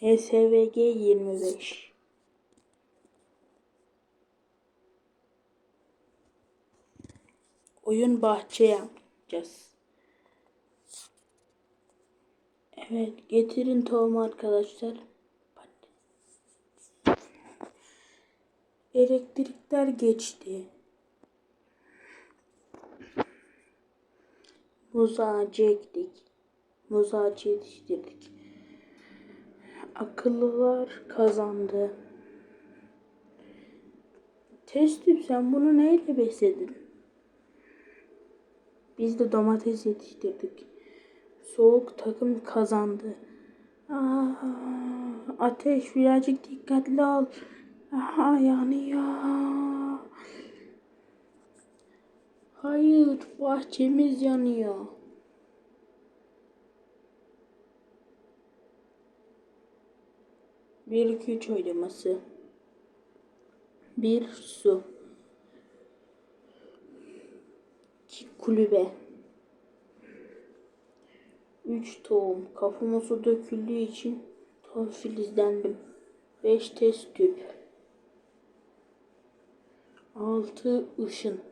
SVG 25 Oyun bahçe yapacağız. Evet getirin tohumu arkadaşlar. Elektrikler geçti. Muz ağacı ektik. Yetiştirdik. Akıllılar kazandı. Testim sen bunu neyle besledin? Biz de domates yetiştirdik. Soğuk takım kazandı. Aa, ateş birazcık dikkatli ol. Aha yanıyor. Hayır bahçemiz yanıyor. Bir iki üç oylaması. Bir su. İki kulübe. Üç tohum. Kafama su döküldüğü için tohum filizlendim. Beş test tüp. Altı ışın.